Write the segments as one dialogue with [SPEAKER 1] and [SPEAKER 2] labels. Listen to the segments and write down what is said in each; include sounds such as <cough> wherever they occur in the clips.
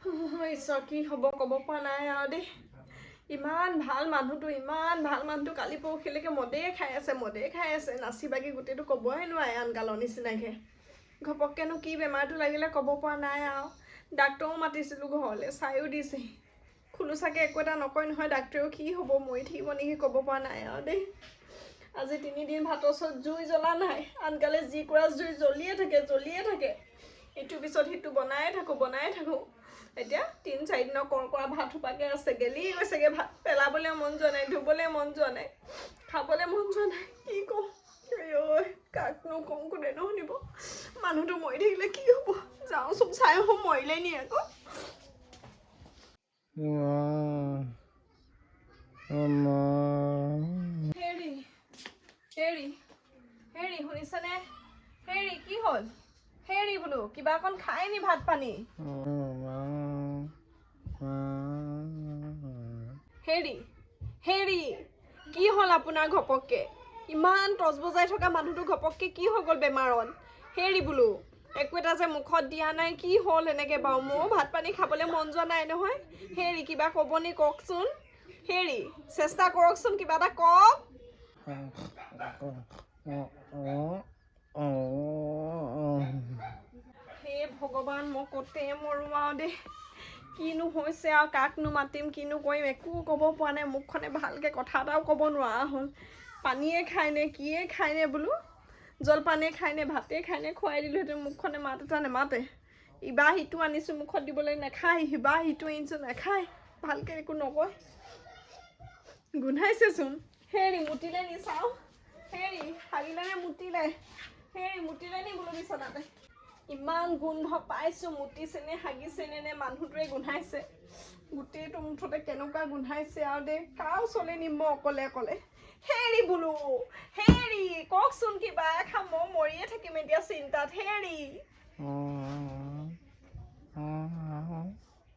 [SPEAKER 1] ঈশ্বৰ হ'ব ক'ব পৰা নাই আৰু দেই। ইমান ভাল মানুহটো ইমান ভাল মানুহটো কালি পৰহিলৈকে মদেই খাই আছে মদেই খাই আছে। নাচি বাগি গোটেইটো ক'বই নোৱাৰে আনকালৰ নিচিনাকৈ। ঘপককেনো কি বেমাৰটো লাগিলে ক'ব পৰা নাই আৰু। ডাক্তৰো মাতিছিলোঁ ঘৰলৈ চায়ো দিছে। খোলোচাকৈ একো এটা নকয় নহয় ডাক্তৰেও কি হ'ব মৰি থাকিব নেকি ক'ব পৰা নাই আৰু দেই। আজি তিনিদিন ভাতৰ ওচৰত জুই জ্বলা নাই আনকালে যি কৰা জুই জ্বলিয়ে থাকে জ্বলিয়ে থাকে। ইটোৰ পিছত সিটো বনায়ে থাকোঁ বনায়ে থাকোঁ। এতিয়া তিনি চাৰিদিনৰ কৰ কৰা ভাত সোপাকে আছে গেলি গৈছেগৈ ভাত পেলাবলৈ মন যোৱা নাই ধুবলৈ মন যোৱা নাই খাবলৈ মন যোৱা নাই কি কওঁ ঐ কাকনো কওঁ কোনে নুশুনিব? মানুহটো মৰি থাকিলে কি হ'ব? যাওঁচোন চাই আহোঁ মৰিলে নি আকৌ। হেৰি হেৰি হেৰি শুনিছানে? হেৰি কি হ'ল? হেৰি বোলো কিবা অকণ খাই নি ভাত পানী? হেৰি হেৰি কি হ'ল আপোনাৰ ঘপককে ইমান টচ বজাই থকা মানুহটো ঘপককে কি হৈ গ'ল বেমাৰত হেৰি বোলো একো এটা যে মুখত দিয়া নাই কি হ'ল এনেকৈ বাৰু ময়ো ভাত পানী খাবলৈ মন যোৱা নাই নহয় হেৰি কিবা ক'ব নি কওকচোন হেৰি চেষ্টা কৰকচোন কিবা এটা কওক হে ভগৱান মই ক'তে মৰোঁ আৰু দেই। কিনো হৈছে আৰু কাকনো মাতিম কিনো কৰিম একো ক'ব পৰা নাই। মুখখনে ভালকৈ কথা এটাও ক'ব নোৱাৰা হ'ল। পানীয়ে খায়নে কিয়ে খায়নে বোলো? জলপানে খায়নে ভাতে খায়নে খুৱাই দিলোঁহেঁতেন মুখখনে মাত এটা নেমাতে। ইবা সিটো আনিছোঁ মুখত দিবলৈ নাখায়। সিবা সিটো আনিছোঁ নাখায়। ভালকৈ একো নকয়। গোন্ধাইছেচোন হেৰি মুতিলে নি চাওঁ। হেৰি হাগিলে নে মুতিলে? হেৰি মুতিলে নি বোলো বিচনাতে? ইমান গোন্ধ পাইছোঁ মুতিছেনে হাগিছেনে নে মানুহটোৱে গোন্ধাইছে। গোটেইটো মুঠতে কেনেকুৱা গোন্ধাইছে আৰু দে কাও চলে নিম মই অকলে অকলে। হেৰি বোলো হেৰি কওকচোন কিবা এখা মই মৰিয়ে থাকিম এতিয়া চিন্তাত হেৰি।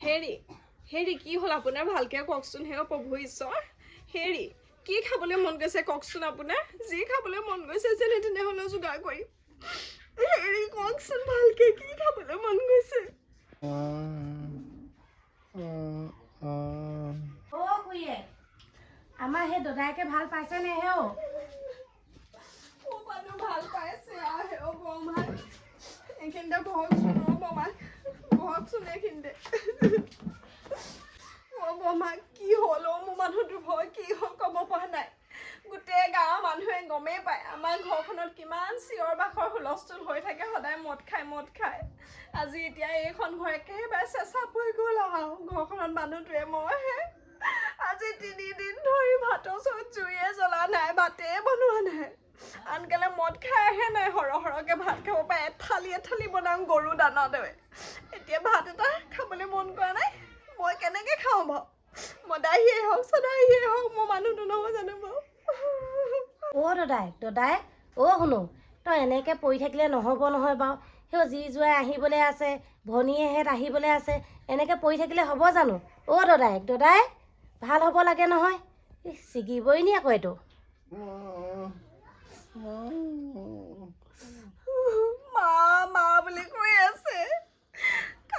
[SPEAKER 1] হেৰি হেৰি কি হ'ল আপোনাৰ? ভালকৈ কওকচোন হে প্ৰভু ঈশ্বৰ। হেৰি কি খাবলৈ মন গৈছে কওকচোন আপোনাৰ? যি খাবলৈ মন গৈছে যেনে তেনেহ'লেও যোগাৰ কৰিম। হেৰি কওকচোন ভালকৈ কি খাবলৈ মন গৈছে?
[SPEAKER 2] অ' খুৰীয়ে আমাৰ সেই দদায়েকে ভাল পাইছে নে হে অ'
[SPEAKER 1] ক'ৰবাতো ভাল পাইছে আৰু হে অ' বৰমাক এইখিনিতে বহকচোন অ' বৰমাক। বহকচোন এইখিনিতে। অ' বৰমাক কি হ'ল অ' মোৰ মানুহটো ভয় কি হ'ল ক'ব পৰা নাই। গোটেই গাঁৱৰ মানুহে গমেই পায়। আমাৰ ঘৰখনত কিমান চিঞৰ বাখৰ হুলস্থুল হৈ থাকে সদায় মদ খাই মদ খাই আজি এতিয়া এইখন ঘৰ একেবাৰে চেঁচা পৰি গ'ল আৰু। ঘৰখনত মানুহটোৱে মইহে আজি তিনিদিন ধৰি ভাতৰ ওচৰত জুইয়ে জ্বলা নাই ভাতে বনোৱা নাই। আনকালে মদ খাই আহে নাই সৰহ সৰহকৈ ভাত খাব পাৰে। এথালি এথালি বনাওঁ গৰু দানা দৰে এতিয়া ভাত এটা খাবলৈ মন কৰা নাই মই কেনেকৈ খাওঁ বাৰু? মদাহীয়ে হওক চদাহীয়ে হওক মোৰ মানুহটো নহয় জানো বাৰু।
[SPEAKER 2] অ' দদায়েক দদায়েক অ' শুনো। তই এনেকৈ পৰি থাকিলে নহ'ব নহয় বাৰু। সেই যি জোৱাই আহিবলৈ আছে, ভনীয়েহেঁত আহিবলৈ আছে, এনেকৈ পৰি থাকিলে হ'ব জানো? অ' দদায়েক দদায়েক ভালো হ'ব লাগে নহয়। ছিগিবই নি আকৌ এইটো।
[SPEAKER 1] মা মা বুলি কৈ আছে।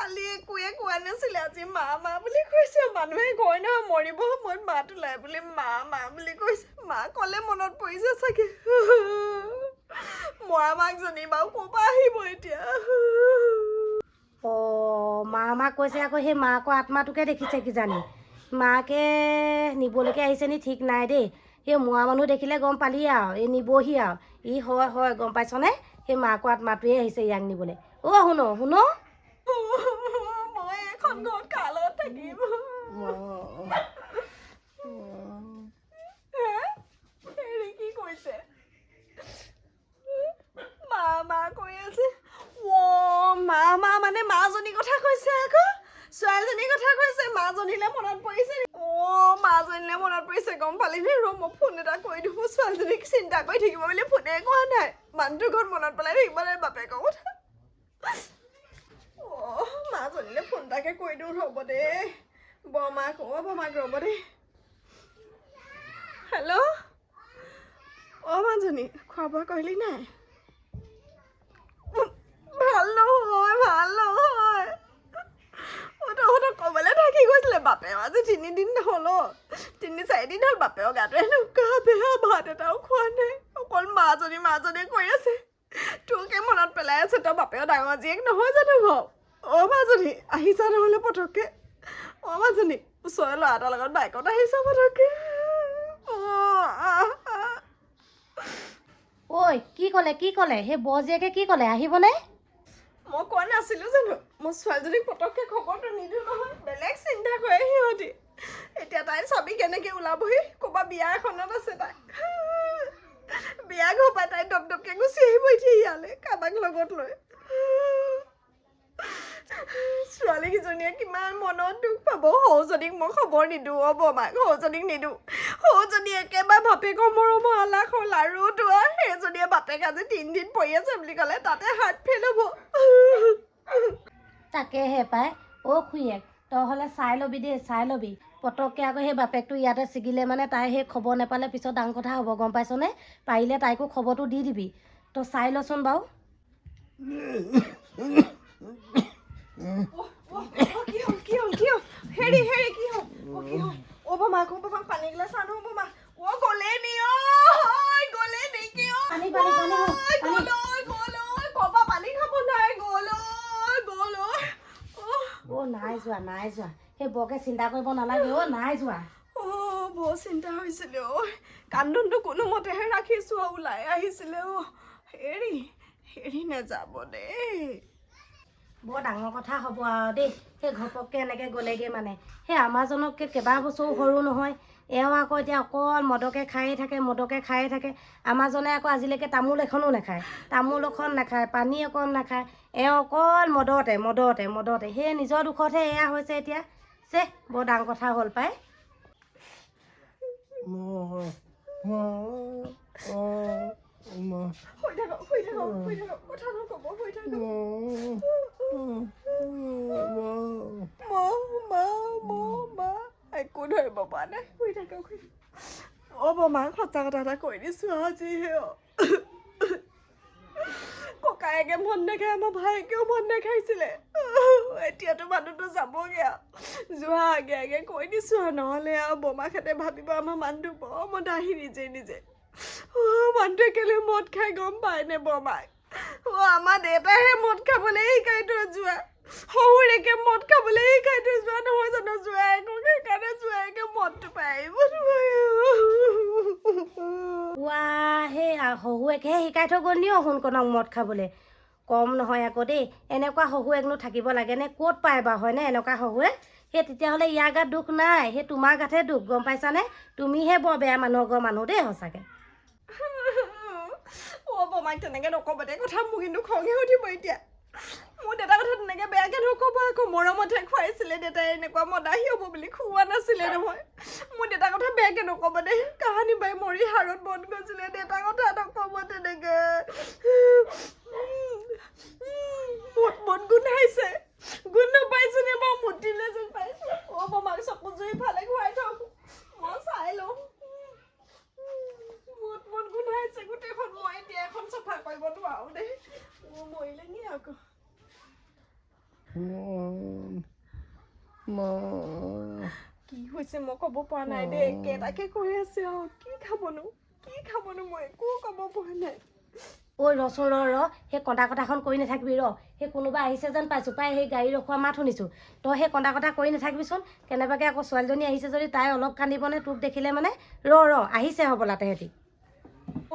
[SPEAKER 1] কালি একোৱে কোৱা নাছিলে আজি মা মা বুলি কৈছে মানুহে কয় নহয় মৰিব সময়ত মাত ওলাই বুলি মা মা বুলি কৈছে মা ক'লে মনত পৰিছে চাগে। মৰা মাকজনী বাৰু ক'ৰ পৰা আহিব এতিয়া?
[SPEAKER 2] অ' মা মাক কৈছে আকৌ সেই মাকৰ আত্মাটোকে দেখিছে কিজানি। মাকে নিবলৈকে আহিছে নি ঠিক নাই দেই। সেই মোৱা মানুহ দেখিলে গম পালি আৰু এই নিবহি আৰু। ই হয় হয় গম পাইছনে? সেই মাকৰ আত্মাটোৱে আহিছে ইয়াক নিবলৈ। অ' শুনো শুনো।
[SPEAKER 1] কি কৈ ছোৱালীজনীৰ কথা কৈছে মাজনীলে মনত পৰিছে? অ' মাজনীলে মনত পৰিছে গম পালি নে ৰ মই ফোন এটা দিওঁ মোৰ ছোৱালীজনীক চিন্তা কৰি থাকিব বুলি ফোনে কোৱা নাই মানুহটোৰ ঘৰত মনত পেলাই থাকিব নাই বাপেকৰ কথা মাজনীলে ফোন এটাকে কৰি দিওঁ ৰ'ব দেই বৰমাক অ' বৰমাক ৰ'ব দেই হেল্ল' অ' মাজনী খোৱা বোৱা কৰিলি নাই? ভাল নহয় ভাল নহয়। অ' তহঁতৰ কেলে বাপেও আজি তিনিদিন হ'ল। তিনি চাৰিদিন হ'ল বাপেও গাটো এনেকুৱা বেয়া ভাত এটাও খোৱা নাই। অকল মাজনী মাজনী কৈ আছে। তোকে মনত পেলাই আছে তই বাপেও ডাঙৰ জীয়েক নহয় জানো বাৰু? অ' মাজনী আহিছা নহ'লে পটককৈ অ' মাজনী ওচৰৰ ল'ৰা এটাৰ লগত বাইকত আহিছা পটককৈ
[SPEAKER 2] ঐ কি ক'লে কি ক'লে? সেই বৰ জীয়েকে কি ক'লে? আহিবনে?
[SPEAKER 1] মই কোৱা নাছিলো জানো? মোৰ ছোৱালীজনীক পটককৈ খবৰটো নিদিওঁ নহয়। বেলেগ চিন্তা কৰে সিহঁতি। এতিয়া তাই চাবি কেনেকৈ ওলাবহি? ক'ৰবাত বিয়া এখনত আছে তাই। বিয়া ঘৰ পাই তাই দপ দপকৈ গুচি আহিব এতিয়া ইয়ালৈ কাৰোবাক লগত লৈ। ছোৱালীকেইজনীয়ে কিমান মনত দুখ পাব। সৰুজনীক মই খবৰ নিদিওঁ অ বমাক সৰুজনীক নিদিওঁ। সৰুজনী একেবাৰে বাপেকৰ মৰমৰ আলাস হ'ল আৰু তোৰ সেইজনীয়ে বাপেক আজি তিনিদিন পৰি আছে বুলি ক'লে তাতে হাৰ্ট ফেইল হ'ব।
[SPEAKER 2] তাকেহে পাই অ' খুৰীয়েক তই হ'লে চাই ল'বি দেই চাই ল'বি। পটককৈ আকৌ সেই বাপেকটো ইয়াতে ছিগিলে মানে তাই সেই খবৰ নেপালে পিছত ডাঙৰ কথা হ'ব গম পাইছনে? পাৰিলে তাইকো খবৰটো দি দিবি। তই চাই লচোন বাৰু। <laughs>
[SPEAKER 1] নাই
[SPEAKER 2] যোৱা নাই যোৱা সেই বৰকে চিন্তা কৰিব নালাগে অ' নাই যোৱা
[SPEAKER 1] অ' বৰ চিন্তা হৈছিলে অ' কান্দোনটো কোনোমতেহে ৰাখিছোঁ আৰু ওলাই আহিছিলে অ' হেৰি হেৰি নাযাব দেই
[SPEAKER 2] বৰ ডাঙৰ কথা হ'ব আৰু দেই। সেই ঘপককৈ এনেকৈ গ'লেগৈ মানে। সেই আমাৰজনতকৈ কেইবা বছৰো সৰু নহয়। এওঁ আকৌ এতিয়া অকল মদকে খায়ে থাকে মদকে খায়ে থাকে। আমাৰজনে আকৌ আজিলৈকে তামোল এখনো নাখায়। তামোল এখন নাখায় পানী অকণ নাখায়। এওঁ অকল মদতে মদতে মদতে। সেই নিজৰ দুখতহে এয়া হৈছে এতিয়া। চে বৰ ডাঙৰ কথা হ'ল
[SPEAKER 1] একো ধৰিব পৰা নাই শুই থাকক। অ' বমা সঁচা কথা এটা কৈ দিছোঁ আজিহে অ' ককায়েকে মন নাখায় আমাৰ ভায়েকেও মন নাখাইছিলে এতিয়াতো মানুহটো যাবগৈ আৰু যোৱা আগে আগে কৈ দিছোঁ আৰু নহ'লে আৰু বমাকহঁতে ভাবিব আমাৰ মানুহটো বৰ মদাহী নিজে নিজে মানুহটোৱে কেলে মদ খাই গম পায় নে বমাক অ' আমাৰ দেউতাইহে মদ খাবলৈ শিকাই থৈ যোৱা। শহুৰেকে মদ খাবলৈ শিকাই থৈ যোৱা নহয় জানো জোৱাইকক সেইকাৰণে জোৱাইকে মদটো পাই
[SPEAKER 2] পুৱা সেই শহুৱেকহে শিকাই থৈ গ'ল নি সোণকণক মদ খাবলৈ। কম নহয় আকৌ দেই এনেকুৱা শহুৱেকনো থাকিব লাগেনে ক'ত পায় বাৰু হয়নে এনেকুৱা শহুৱেক সেই তেতিয়াহ'লে ইয়াৰ গাত দুখ নাই সেই তোমাৰ গাতহে দুখ গম পাইছানে? তুমিহে বৰ বেয়া মানুহৰ ঘৰ মানুহ দেই সঁচাকৈ।
[SPEAKER 1] অ' বমাক তেনেকৈ নক'ব দে কথা মোৰ কিন্তু খঙে উঠিব এতিয়া মোৰ দেউতাৰ কথা তেনেকৈ বেয়াকৈ নক'ব আকৌ মৰমতহে খুৱাইছিলে দেউতাই এনেকুৱা মদাহী হ'ব বুলি খুওৱা নাছিলে নহয় মোৰ দেউতাৰ কথা বেয়াকৈ নক'ব দেই। কাহানী বাই মৰি হাৰত বন গৈছিলে দেউতাৰ কথা নক'ব তেনেকৈ। মুঠ মুঠ গোন্ধাইছে গোন্ধ পাইছোনে বাৰু? মুতিলে যেন পাইছোঁ। অ' বমাক চকু জুই ফালে খুৱাই থওক মই চাই লওঁ মুঠ মুঠ গোন্ধাইছে গোটেইখন মই এতিয়া এখন চফা কৰিব নোৱাৰো দেই মোৰ মৰিলে নি আকৌ কি হৈছে মই ক'ব পৰা নাই দেই একেটাকে কৈ আছে আৰু কি খাবনো কি খাবনো মই একো ক'ব পৰা নাই
[SPEAKER 2] ঐ ৰচোন ৰ ৰ সেই কন্দা কটাখন কৰি নাথাকিবি ৰ সেই কোনোবা আহিছে যেন পাইছোঁ পাই সেই গাড়ী ৰখোৱা মাত শুনিছোঁ তই সেই কন্দা কটা কৰি নাথাকিবিচোন কেনেবাকৈ আকৌ ছোৱালীজনী আহিছে যদি তাই অলপ কান্দিবনে তোক দেখিলে মানে ৰ ৰ আহিছে হ'বলা তেহেঁতি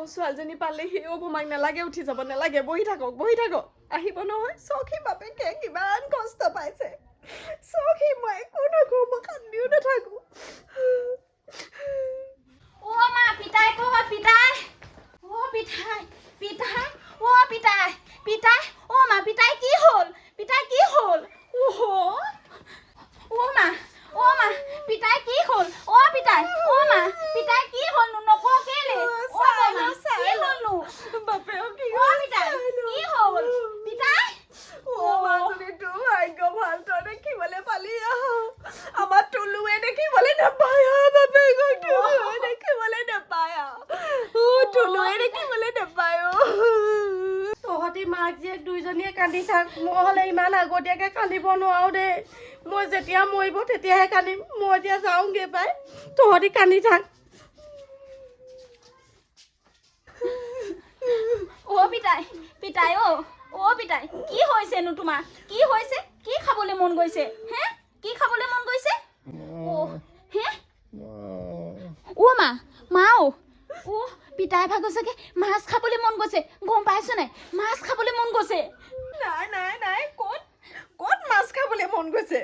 [SPEAKER 1] ছোৱালীজনী পালেহি অ বমাক নালাগে উঠি যাব নালাগে বহি থাকক বহি থাকক। আহিব নহয় চখী বাপেকে কিমান কষ্ট পাইছে। চখী মই একো নকওঁ মই কান্দিও নাথাকোঁ।
[SPEAKER 2] কি হ'ল? পিতাই কি হ'ল? অ' মা। অ' মা পিতাই কি হ'ল? অ' পিতাই অ' মা পিতাই কি হ'লনো নকওঁ কেলে? অ' মা কি হ'লনো
[SPEAKER 1] বাপেও কি
[SPEAKER 2] অ' পিতাই কি হ'ল? পিতাই?
[SPEAKER 1] অ মাজনী তোৰ ভাগ্য ভাল তই দেখিবলৈ পালি আহ আমাৰ টুলুৱে দেখিবলৈ নাপায় আহ বাপেকক টুলুৱে দেখিবলৈ নাপায়। আহ অ টুলুৱে দেখিবলৈ নাপায়। অ
[SPEAKER 2] তহঁতি মাক জীয়েক দুইজনীয়ে কান্দি থাক মই হ'লে ইমান আগতীয়াকৈ কান্দিব নোৱাৰোঁ দেই। মই যেতিয়া মৰিব তেতিয়াহে কান্দিম। মই এতিয়া যাওঁগৈ পাই। তহঁতি কান্দি থাক।
[SPEAKER 3] অ' পিতাই পিতাই অ' অ' পিতাই কি হৈছেনো তোমাৰ? কি হৈছে? কি খাবলৈ মন গৈছে? হে? কি খাবলৈ মন গৈছে? অ' হে? অ' মা মা অ' অ' পিতাই ভাগৰ চাগে মাছ খাবলৈ মন গৈছে। গম পাইছ নাই? মাছ খাবলৈ মন গৈছে
[SPEAKER 1] নাই নাই নাই ক'ত ক'ত মাছ খাবলৈ মন গৈছে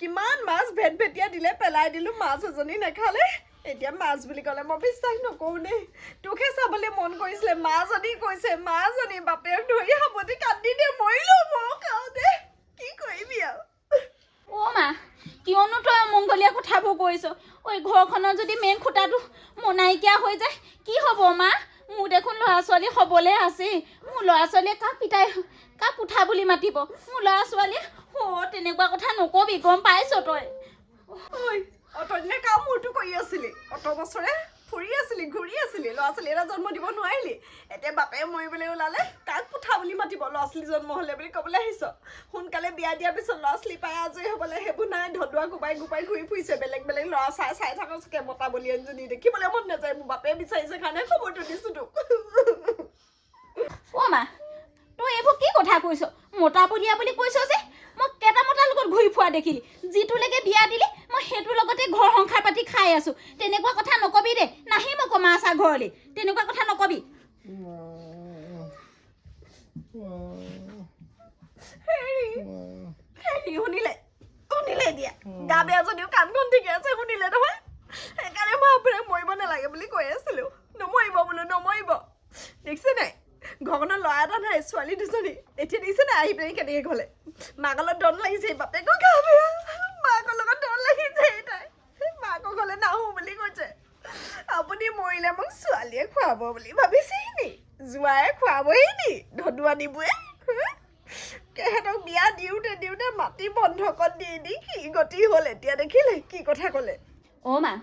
[SPEAKER 1] কিমান মাছ ভেট ভেটিয়া দিলে পেলাই দিলোঁ মাছ এজনী নাখালে। এতিয়া মাছ বুলি ক'লে মই বিশ্বাস নকৰোঁ দেই। তোকহে চাবলৈ মন কৰিছিলে মাজনী কৈছে মাজনী বাপেক ধৰি সাৱটি কান্দি দে মৰিলোঁ মই খাওঁ দে কি কৰিবি আৰু?
[SPEAKER 3] অ' মা কিয়নো তই অমংগলীয়া কথাবোৰ কৰিছ ঐ ঘৰখনৰ যদি মেইন খুঁটাটো নাইকিয়া হৈ যায় কি হ'ব মা? মোৰ দেখোন ল'ৰা ছোৱালী হ'বলৈ আছেই। মোৰ ল'ৰা ছোৱালীয়ে কাক পিতাই কাক পুঠা বুলি মাতিব? মোৰ ল'ৰা ছোৱালীয়ে অ' তেনেকুৱা কথা নকবি গম পাইছ তই?
[SPEAKER 1] অতদিনে কাম মোৰতো কৰি আছিলি? অত বছৰে ফুৰি আছিলি ঘূৰি আছিলি ল'ৰা ছোৱালী এটা জন্ম দিব নোৱাৰিলি। এতিয়া বাপে মৰিবলৈ ওলালে কাক পুঠা বুলি মাতিব ল'ৰা ছোৱালী জন্ম হ'লে বুলি ক'বলৈ আহিছ। সোনকালে বিয়া দিয়াৰ পিছত ল'ৰা ছোৱালী পাই আজৰি হ'বলৈ সেইবোৰ নাই ধদুৱা গোপাই গোপাই ঘূৰি ফুৰিছে বেলেগ বেলেগ ল'ৰা চাই চাই চাগে মতা বুলি এজনী দেখিবলৈ মন নাযায় মোৰ বাপে বিচাৰিছে কাৰণে খবৰটো দিছোঁ তোক।
[SPEAKER 3] অ' মা তই এইবোৰ কি কথা কৈছ? মতা বুলিয়া বুলি কৈছ যে মই কেইটা মতাৰ লগত ঘূৰি ফুৰা দেখিলি? যিটোলৈকে বিয়া দিলি মই সেইটোৰ লগতে ঘৰ সংসাৰ পাতি খাই আছোঁ। তেনেকুৱা কথা নকবি দে নাহিম আকৌ মা চা ঘৰলৈ। তেনেকুৱা কথা নকবি।
[SPEAKER 1] শুনিলে শুনিলে এতিয়া। গা বেয়া যদিও কাণখন ঠিকে আছে শুনিলে নহয়। সেইকাৰণে মই আপোনাক মৰিব নালাগে বুলি কৈ আছিলোঁ। নমৰিব বোলো নমৰিব। দেখিছে নাই? ঘৰখনৰ ল'ৰা এটা নাই ছোৱালী দুজনী। এতিয়া দেখিছে নাই আহি পিনে কেনেকৈ গ'লে মাকৰ লগত দন লাগিছে বাপেকৰ গা বেয়া। মাকৰ লগত দন লাগিছে তাই। মাকৰ ঘৰলৈ নাহোঁ বুলি কৈছে। আপুনি মৰিলে মোক ছোৱালীয়ে খুৱাব বুলি ভাবিছে নি? জোৱাই খুৱাবহি নি ধদুৱা নিবুৱে। সিহঁতক বিয়া দিওঁতে দিওঁতে মাটি বন্ধকত দি দি কি গতি হ'ল এতিয়া দেখিলে কি কথা ক'লে?
[SPEAKER 3] অ' মা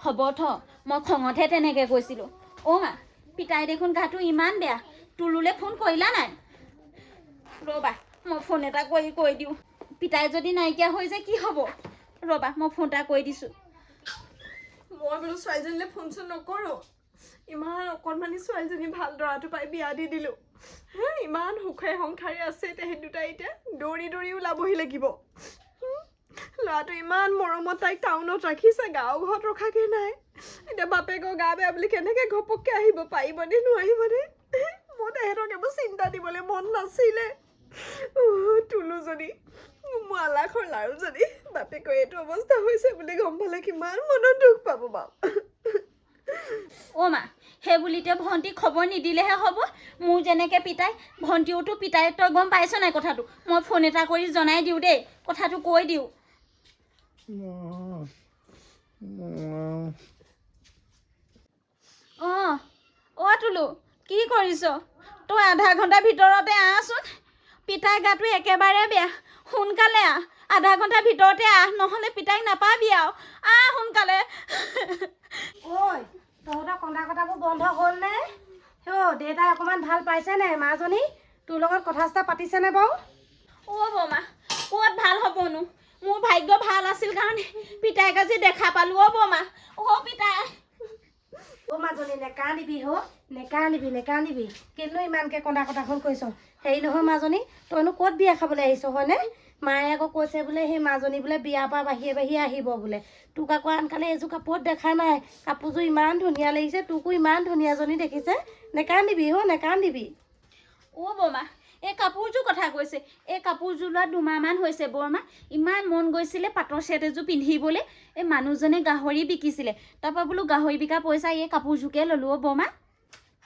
[SPEAKER 3] হ'ব থ মই খঙতহে তেনেকৈ কৈছিলোঁ। অ' মা পিতাই দেখোন গাটো ইমান বেয়া। তুলুলে ফোন কৰিলা নাই? ৰ'বা মই ফোন এটা কৰি কৈ দিওঁ। পিতাই যদি নাইকিয়া হৈ যায় কি হ'ব? ৰ'বা মই ফোন এটা কৰি দিছোঁ।
[SPEAKER 1] মই বোলো ছোৱালীজনীলৈ ফোন চোন নকৰোঁ। ইমান অকণমানি ছোৱালীজনী ভাল দৰাটো পাই বিয়া দি দিলোঁ। হে ইমান সুখে সংসাৰে আছে তেহেঁত দুটাই এতিয়া। দৌৰি দৌৰি ওলাবহি লাগিব। ল'ৰাটো ইমান মৰমত তাইক টাউনত ৰাখিছে গাঁও ঘৰত ৰখাকৈ নাই। এতিয়া বাপেকৰ গা বেয়া বুলি কেনেকৈ ঘপককৈ আহিব পাৰিবনে নোৱাৰিবনে? মোৰ তেহেঁতক এইবোৰ চিন্তা দিবলৈ মন নাছিলে। উহ, তুলুজনী মালাখৰ লাৰুজনী বাপেকৰ এইটো অৱস্থা হৈছে বুলি গম পালে কিমান মনত দুখ পাব বাৰু
[SPEAKER 3] অ' মা সেই বুলিতে ভণ্টিক খবৰ নিদিলেহে হ'ব। মোৰ যেনেকৈ পিতাই ভণ্টিওতো পিতাই তই গম পাইছ নাই কথাটো? মই ফোন এটা কৰি জনাই দিওঁ দেই কথাটো কৈ দিওঁ। অঁ অঁ তুলু কি কৰিছ? তই আধা ঘণ্টাৰ ভিতৰতে আহচোন পিতাই গাটো একেবাৰে বেয়া। সোনকালে আহ। আধা ঘণ্টাৰ ভিতৰতে আহ নহ'লে পিতাইক নাপাবি আৰু আহ সোনকালে।
[SPEAKER 2] ঐ তহঁতৰ কন্দা কটাবোৰ বন্ধ হ'ল নে? অ' দেউতাই অকণমান ভাল পাইছে নে মাজনী? তোৰ লগত কথা চথা পাতিছেনে বাৰু?
[SPEAKER 3] অ' বমা ক'ত ভাল হ'বনো? মোৰ ভাগ্য ভাল আছিল কাৰণে পিতাইক আজি দেখা পালোঁ অ' বমা। অ' পিতাই।
[SPEAKER 2] অ' মাজনী নেকান্দিবি হ নেকান্দিবি নেকান্দিবি কিন্তু ইমানকৈ কন্দা কটাখন কৈছ। হেৰি নহয় মাজনী তইনো ক'ত বিয়া খাবলৈ আহিছ হয়নে? মায়ে আকৌ কৈছে বোলে, সেই মাজনী বোলে বিয়াৰ পৰা বাহিৰে বাহিৰে আহিব বোলে। তোক আকৌ আনকালে এযোৰ কাপোৰত দেখা নাই। কাপোৰযোৰ ইমান ধুনীয়া লাগিছে, তোকো ইমান ধুনীয়াজনী দেখিছে। নেকান্দিবি হ নেকান্দিবি
[SPEAKER 3] অ' বমা। এই কাপোৰযোৰ কথা কৈছে। এই কাপোৰযোৰ লোৱা দুমাহমান হৈছে বৰমা। ইমান মন গৈছিলে পাটৰ চেট এযোৰ পিন্ধিবলৈ। এই মানুহজনে গাহৰি বিকিছিলে। তাৰপৰা বোলো গাহৰি বিকা পইচা এই কাপোৰযোৰকে ল'লোঁ অ' বৰমা।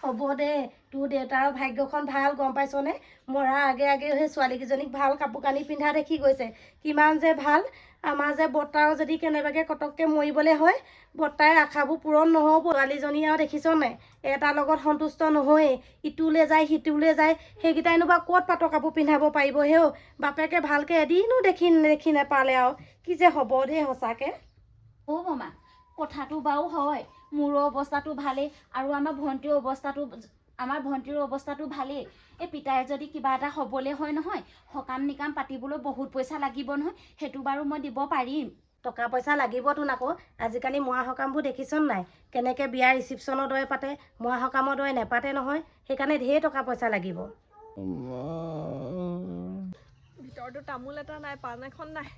[SPEAKER 2] হ'ব দে, তোৰ দেউতাৰ ভাগ্যখন ভালো, গম পাইছনে? মৰাৰ আগে আগে সেই ছোৱালীকেইজনীক ভালো কাপোৰ কানি পিন্ধা দেখি গৈছে। কিমান যে ভালো। আমাৰ যে বৰ্তাও যদি কেনেবাকৈ কটককৈ মৰিবলৈ হয় বৰ্তাই আশাবোৰ পূৰণ নহ'ব। ছোৱালীজনী আৰু দেখিছ নাই? এটাৰ লগত সন্তুষ্ট নহয়েই। ইটোলৈ যায় সিটোলৈ যায়। সেইকেইটাইনো বা ক'ত পাটৰ কাপোৰ পিন্ধাব পাৰিব হেও বাপেকে ভালকৈ এদিনো দেখি দেখি নেপালে আৰু। কি যে হ'ব দেই সঁচাকৈ।
[SPEAKER 3] অ' বমা কথাটো বাৰু হয়। মোৰো অৱস্থাটো ভালেই। আৰু আমাৰ ভণ্টিৰ অৱস্থাটো আমাৰ ভণ্টিৰ অৱস্থাটো ভালেই। এই পিতাই যদি কিবা এটা হ'বলৈ হয় নহয় সকাম নিকাম পাতিবলৈ বহুত পইচা লাগিব নহয় সেইটো বাৰু মই দিব পাৰিম।
[SPEAKER 2] টকা পইচা লাগিবতো আকৌ আজিকালি মৰা সকামবোৰ দেখিছ নাই? কেনেকৈ বিয়া ৰিচিপশ্যনৰ দৰে পাতে মৰা সকামৰ দৰে নেপাতে নহয় সেইকাৰণে ঢেৰ টকা পইচা লাগিব।
[SPEAKER 1] ভিতৰতো তামোল এটা নাই পাণ এখন নাই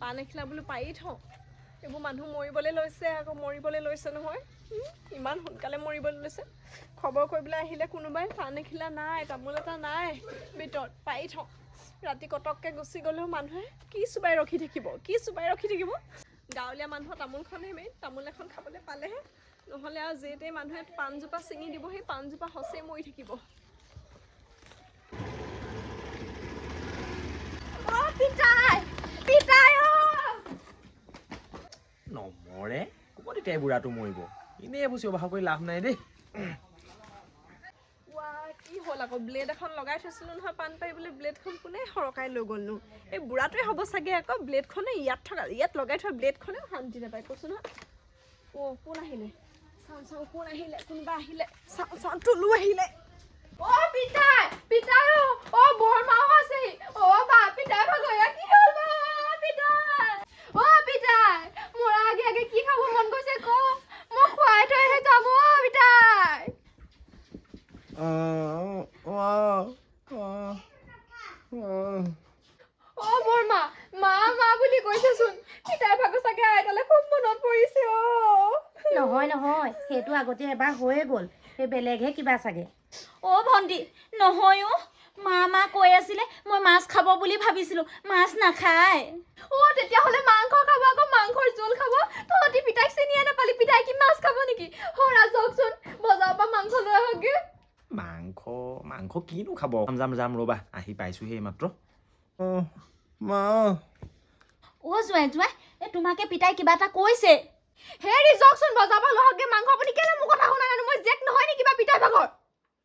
[SPEAKER 1] পাণ এখিলা বোলো পাৰি থওঁ। এইবোৰ মানুহ মৰিবলৈ লৈছে আকৌ মৰিবলৈ লৈছে নহয়। ইমান সোনকালে মৰিবলৈ লৈছে। খবৰ কৰিবলৈ আহিলে কোনোবাই পাণ এখিলা নাই তামোল এটা নাই ভিতৰত পাৰি থওঁ। ৰাতি কটককৈ গুচি গ'লেও মানুহে কি চুবাই ৰখি থাকিব কি চুবাই ৰখি থাকিব? গাঁৱলীয়া মানুহৰ তামোলখনহে মেইন তামোল এখন খাবলৈ পালেহে। নহ'লে আৰু যেইতেই মানুহে পাণজোপা ছিঙি দিব সেই পাণজোপা সঁচেই মৰি থাকিব।
[SPEAKER 4] নমৰে? ক'ব তেতিয়া এই বুঢ়াটো মৰিব। এনেই এইবোৰ চিঞৰ কৰি লাভ নাই দেই।
[SPEAKER 1] কি হ'ল আকৌ? ব্লেড এখন লগাই নহয় পাণ পাৰিবলৈ ব্লেডখন কোনে সৰকাই লৈ গ'লনো? এই বুঢ়াটোৱে হ'ব চাগে আকৌ ব্লেডখনে ইয়াত থকা ইয়াত লগাই থোৱা ব্লেডখনেও শান্তি নাপায়। নহয়। অ' কোন আহিলে? চাওঁ চাওঁ কোন আহিলে? কোনোবা আহিলে? চাওঁ চাওঁ আহিলে।
[SPEAKER 5] অ' পিতাই পিতাই অ' বৰমাও অ' বা পিতাই ভাগয়া কি হ'ল পিতাই? অ' পিতাই মোৰ আগে আগে কি খাব? মন গৈছে ক। মই খুৱাই থৈহে যাম অ' পিতাই অ' বৰমা মা মা বুলি কৈছেচোন। পিতাই ভাগৰ চাগে আইতালে খুব মনত পৰিছে অ'
[SPEAKER 2] নহয় নহয় সেইটো আগতে এবাৰ হৈয়ে গ'ল। সেই বেলেগহে কিবা চাগে।
[SPEAKER 3] অ' ভণ্টি নহয় অ' মা মা কৈ আছিলে মই মাছ খাব বুলি ভাবিছিলোঁ মাছ নাখায়।
[SPEAKER 5] অ' তেতিয়াহ'লে মাংস খাব আকৌ জোল খাব? তহঁতি পিতাইক চিনিয়ে নাপালি পিতাই কি মাছ খাব নেকি? হৰা যাওকচোন বজাৰৰ পৰা মাংস লৈ আহকগে।
[SPEAKER 4] মাংস মাংস কিনো খাব? যাম যাম যাম ৰ'বা আহি পাইছোঁহে মাত্ৰ মা।
[SPEAKER 3] অ' জোৱাই জোৱাই এই তোমাকে পিতাই কিবা এটা কৈছে।
[SPEAKER 5] হেৰি যাওকচোন বজাৰৰ পৰা লৈ আহকগে মাংস। আপুনি কেলে মোৰ কথা শুনা নাই মই জেক নহয় নেকি কিবা পিতাই ভাগৰ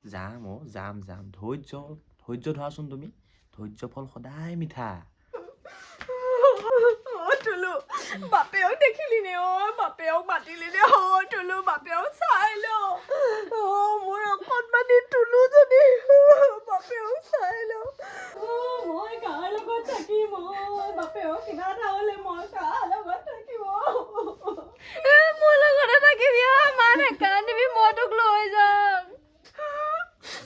[SPEAKER 4] যাম অ' যাম যাম। ধৈৰ্য ধৈৰ্য ধৰাচোন তুমি। ধৈৰ্য ফল সদায় মিঠা।
[SPEAKER 1] তুলু বাপেওক দেখিলি নে অ' বাপেওক মাতিলি নে অ' তুলু বাপেওক চাই ল মোৰ অকণমানি তুলুজনী বাপেওক চাই ল মই কাৰ লগত থাকিম অ' বাপেওক কিবা এটা হ'লে মই কাৰ লগত থাকিম
[SPEAKER 5] এ, মোৰ লগতে থাকিবি অ, মা নেকান্দিবি মই তোক লৈ যাম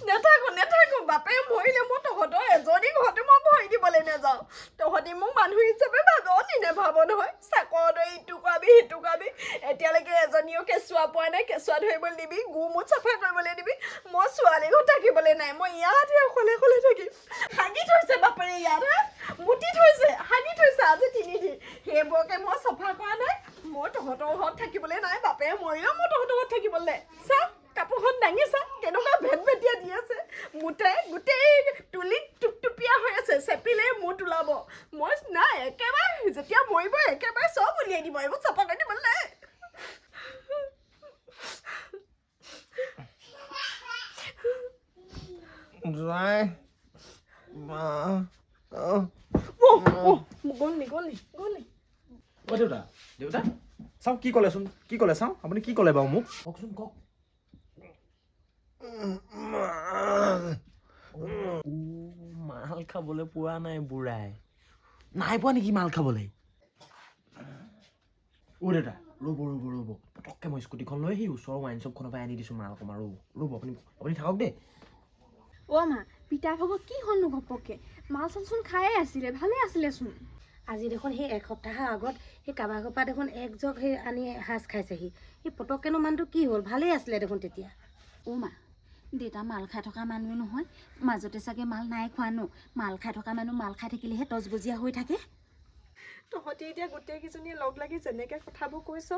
[SPEAKER 1] নেথাকো নেথাকো বাপে মৰিলে মই তহঁতৰ এজনী ঘৰতে মই ভৰি দিবলৈ নাযাওঁ তহঁতি মোক মানুহ হিচাপে ভাব নি নেভাব নহয় চাকৰ দৰে ইটো কৰাবি সিটো কৰাবি এতিয়ালৈকে এজনীও কেঁচুৱা পোৱা নাই কেঁচুৱা ধৰিবলৈ দিবি গু মুঠ চাফা কৰিবলৈ দিবি মই ছোৱালী ঘৰত থাকিবলৈ নাই মই ইয়াতহে অকলে অকলে থাকিম হাগি থৈছে বাপেৰে ইয়াত হে মুতি থৈছে হাগি থৈছে আজি তিনিদিন সেইবোৰকে মই চাফা কৰা নাই মই তহঁতৰ ঘৰত থাকিবলৈ নাই বাপে মৰিলেও মই নাই চা কাপোৰখন দাঙি চা কেনেকুৱা ভেট ভেটিয়া দি আছে? মুঠে গোটেই তুলিত টুপটুপীয়া হৈ আছে চেপিলে মুঠ ওলাব। মই নাই একেবাৰে যেতিয়া মৰিব একেবাৰে চব উলিয়াই দিব এইবোৰ চাফা কৰি দিবলৈ
[SPEAKER 4] যোৱাই
[SPEAKER 1] অ' গ'ল নি গ'ল নি গ'ল নি?
[SPEAKER 4] দেউতা দেউতা। চাওক কি ক'লেচোন কি ক'লে চাওঁ? আপুনি কি ক'লে বাৰু মোক? কওকচোন কওক। মাল খাবলৈ পোৱা নাই বুঢ়াই। নাই পোৱা নেকি মাল খাবলৈ? অ' দেউতা ৰ'ব ৰ'ব ৰ'ব। পটককৈ মই স্কুটিখন লৈ আহি ওচৰৰ ৱাইন শ্বপখনৰ পৰা আনি দিছোঁ মাল অকণমান ৰ'ব। ৰ'ব আপুনি আপুনি থাকক দেই।
[SPEAKER 5] অ' মা পিতাই ভাগৰ কি হ'লনো ঘপককে? মাছ চালচোন খায়ে আছিলে ভালে আছিলেচোন।
[SPEAKER 2] আজি দেখোন সেই এসপ্তাহৰ আগত সেই কাৰোবাৰ ঘৰৰ পৰা দেখোন একজগ সেই আনি সাজ খাইছেহি। সেই পটককেনো মানুহটো কি হ'ল? ভালেই আছিলে দেখোন তেতিয়া।
[SPEAKER 3] অ' মা, দেউতা মাল খাই থকা মানুহ নহয়। মাজতে চাগে মাল নাই খোৱা ন মাল খাই থকা মানুহ মাল খাই থাকিলেহে তজবজীয়া হৈ থাকে।
[SPEAKER 1] তহঁতি এতিয়া গোটেইকেইজনীয়ে লগ লাগি যেনেকৈ কথাবোৰ কৈছ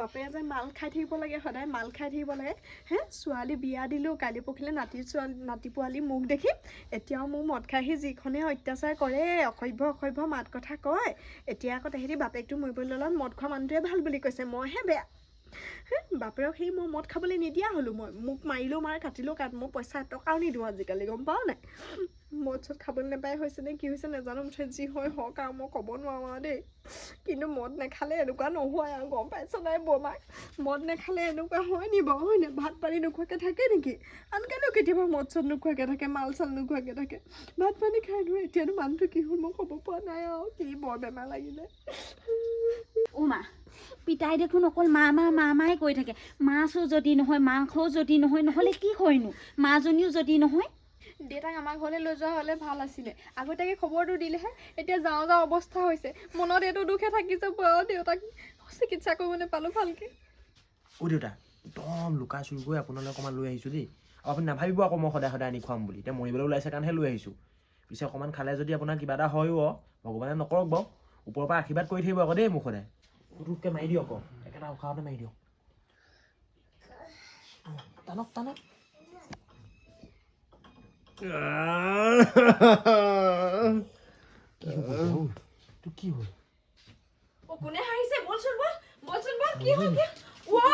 [SPEAKER 1] বাপে যে মাল খাই থাকিব লাগে সদায় মাল খাই থাকিব লাগে। হে ছোৱালী বিয়া দিলোঁ কালি পৰখিলে নাতি ছোৱালী নাতি পোৱালি মোক দেখি এতিয়াও মোক মদ খাই আহি যিখনে অত্যাচাৰ কৰে অসভ্য অসভ্য মাত কথা কয় এতিয়া আকৌ তেহেঁতি বাপেকটো মৰিবলৈ ল'লত মদ খোৱা মানুহটোৱে ভাল বুলি কৈছে মইহে বেয়া। বাপেৰক সেই মই মদ খাবলৈ নিদিয়া হ'লোঁ। মই মোক মাৰিলেও মাৰ কাটিলেও কাট মই পইচা এটকাও নিদিওঁ আজিকালি গম পাৱ নাই? মদ চদ খাবলৈ নাপাই হৈছে নে কি হৈছে নাজানো মুঠতে যি হয় হওক আৰু মই ক'ব নোৱাৰোঁ আৰু দেই। কিন্তু মদ নাখালে এনেকুৱা নহয় আৰু গম পাইছ নাই বমাক মদ নাখালে এনেকুৱা হয় নি বাৰু হয়নে ভাত পানী নোখোৱাকৈ থাকে নেকি? আনকালেও কেতিয়াবা মদ চদ নোখোৱাকৈ থাকে মাল চাল নোখোৱাকৈ থাকে। ভাত পানী খাই দিওঁ এতিয়ানো মানুহটো কি হ'ল মই ক'ব পৰা নাই আৰু কি বৰ বেমাৰ লাগিলে।
[SPEAKER 3] অ' মা পিতাই দেখোন অকল মা মা মা মায়ে কৈ থাকে। মাছো যদি নহয় মাংসও যদি নহয় নহ'লে কি হয়নো? মাজনীও যদি নহয়।
[SPEAKER 5] দেউতাক আমাৰ ঘৰলৈ লৈ যোৱা হ'লে ভাল আছিলে। আগতীয়াকৈ খবৰটো দিলেহে এতিয়া যাওঁ যাওঁ অৱস্থা হৈছে। মনত এইটো দুখে থাকি যাব আৰু দেউতাক চিকিৎসা কৰিব নাপালোঁ ভালকৈ।
[SPEAKER 4] অ' দেউতা একদম লুকা চুৰি কৰি আপোনালৈ অকণমান লৈ আহিছোঁ দেই। আৰু আপুনি নাভাবিব আকৌ মই সদায় সদায় আনি খুৱাম বুলি। এতিয়া মৰিবলৈ ওলাইছে কাৰণেহে লৈ আহিছোঁ। পিছে অকণমান খালে যদি আপোনাৰ কিবা এটা হয়ও অ' ভগৱানে নকৰক বাৰু। ওপৰৰ পৰা আশীৰ্বাদ কৰি থাকিব আকৌ দেই মোক সদায়। পুটুককৈ মাৰি দিয়ক আকৌ। একেটা উশাহতে মাৰি দিয়ক। টানক টানক। কি হ'ব এতিয়া, ঐ? তোৰ কি হ'ল?
[SPEAKER 1] অ কোনে হাৰিছে বলচোন বল। বলচোন বল। কি হ'ল কি ৱা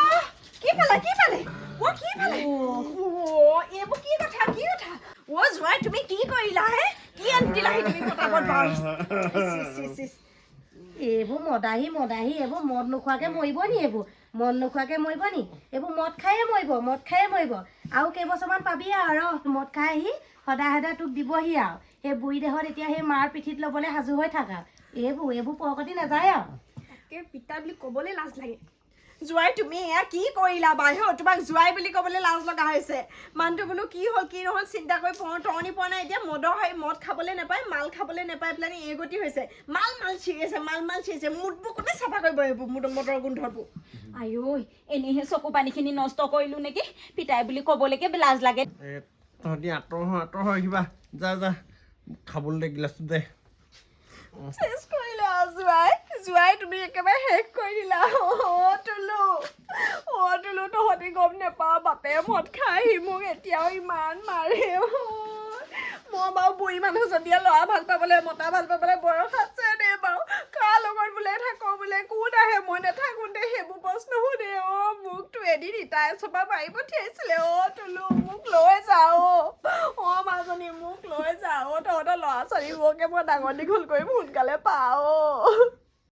[SPEAKER 1] কি পালে কি পালে? ৱা কি পালে? অ এইবোৰ কি কথা কি কথা? অ জোৱাই তুমি কি কৰিলা হে? কি আনিলাহি তুমি পতাপত বাৰু ইচ, ইচ, ইচ, ইচ।
[SPEAKER 2] এইবোৰ মদাহী মদাহী এইবোৰ মদ নোখোৱাকৈ মৰিব নি এইবোৰ? মদ নোখোৱাকৈ মৰিব নি? এইবোৰ মদ খায়ে মৰিব মদ খায়ে মৰিব। আৰু কেইবছৰমান পাবি আৰু মদ খাই আহি সদায় সদায় তোক দিবহি আৰু। সেই বুঢ়ী দেহত এতিয়া সেই মাৰ পিঠিত ল'বলৈ সাজু হৈ থাকা এইবোৰ এইবোৰ পৰকটি নাযায় আৰু।
[SPEAKER 1] পিতা বুলি ক'বলৈ লাজ লাগে। জোৱাই তুমি এয়া কি কৰিলা বাহিৰ তোমাক জোৱাই বুলি ক'বলৈ লাজ লগা হৈছে। মানুহটো বোলো কি হ'ল কি নহ'ল? চিন্তা কৰি পৰ তৰণি পোৱা নাই এতিয়া। মদৰ সেই মদ খাবলৈ নাপায় মাল খাবলৈ নাপাই পেলাই এই গতি হৈছে। মাল মাল চিৰিছে মাল মাল চিৰিছে মুঠবোৰ কোনে চাফা কৰিব এইবোৰ মুদ মদৰ গোন্ধবোৰ
[SPEAKER 3] আঐ এনেহে চকু পানীখিনি নষ্ট কৰিলোঁ নেকি? পিতাই বুলি ক'বলৈকে লাজ লাগে।
[SPEAKER 6] তহঁতি আঁতৰ হ আঁতৰ হয় কিবা। যা যা খাবলৈ দে। গিলাচটো দে
[SPEAKER 1] জোৱাই জোৱাই তুমি একেবাৰে শেষ কৰি দিলা অ তুলু অ তুলু তহঁতি গম নেপাওঁ বাপে মদ খাই আহি মোক এতিয়াও ইমান মাৰে। মই বাৰু বুঢ়ী মানুহ যদিহে ল'ৰা ভাল পাবলৈ মতা ভাল পাবলৈ বয়স আছে দে বাৰু কাৰ লগত বোলে থাকো বোলে কোন আহে? মই নাথাকোঁ সেইবোৰ প্ৰশ্ন সোধে অ মোকতো এদিন ইটাই চপা মাৰি পঠিয়াইছিলে অ তুলু মোক লৈ যা অ মাজনী মোক লৈ যা অ তহঁতৰ ল'ৰা ছোৱালীবোৰকে মই ডাঙৰ দীঘল কৰিম সোনকালে পাওঁ।